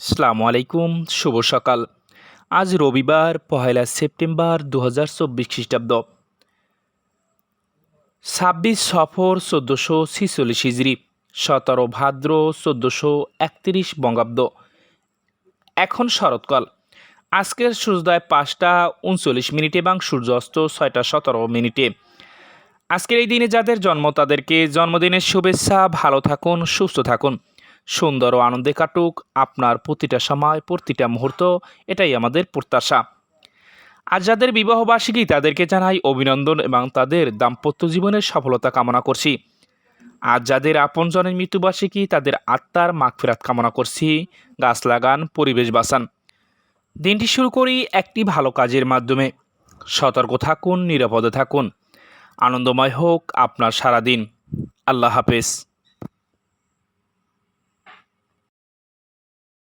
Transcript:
আসসালামু আলাইকুম, শুভ সকাল। আজ রবিবার, পহেলা সেপ্টেম্বর দু হাজার চব্বিশ খ্রিস্টাব্দ। ছাব্বিশ সফর চোদ্দোশো ছিচল্লিশ হিজড়ি, সতেরো ভাদ্র চোদ্দোশো একত্রিশ বঙ্গাব্দ। এখন শরৎকাল। আজকের সূর্যোদয় পাঁচটা উনচল্লিশ মিনিট এবং সূর্যাস্ত ছয়টা সতেরো মিনিটে। আজকের এই দিনে যাদের জন্ম, তাদেরকে জন্মদিনের শুভেচ্ছা। ভালো থাকুন, সুস্থ থাকুন। সুন্দর ও আনন্দে কাটুক আপনার প্রতিটা সময়, প্রতিটা মুহূর্ত, এটাই আমাদের প্রত্যাশা। আর যাদের বিবাহবার্ষিকী, তাদেরকে জানাই অভিনন্দন এবং তাদের দাম্পত্য জীবনের সফলতা কামনা করছি। আর যাদের আপনজনের মৃত্যুবার্ষিকী, তাদের আত্মার মাগফিরাত কামনা করছি। গাছ লাগান, পরিবেশ বাঁচান। দিনটি শুরু করি একটি ভালো কাজের মাধ্যমে। সতর্ক থাকুন, নিরাপদে থাকুন। আনন্দময় হোক আপনার সারাদিন। আল্লাহ হাফেজ।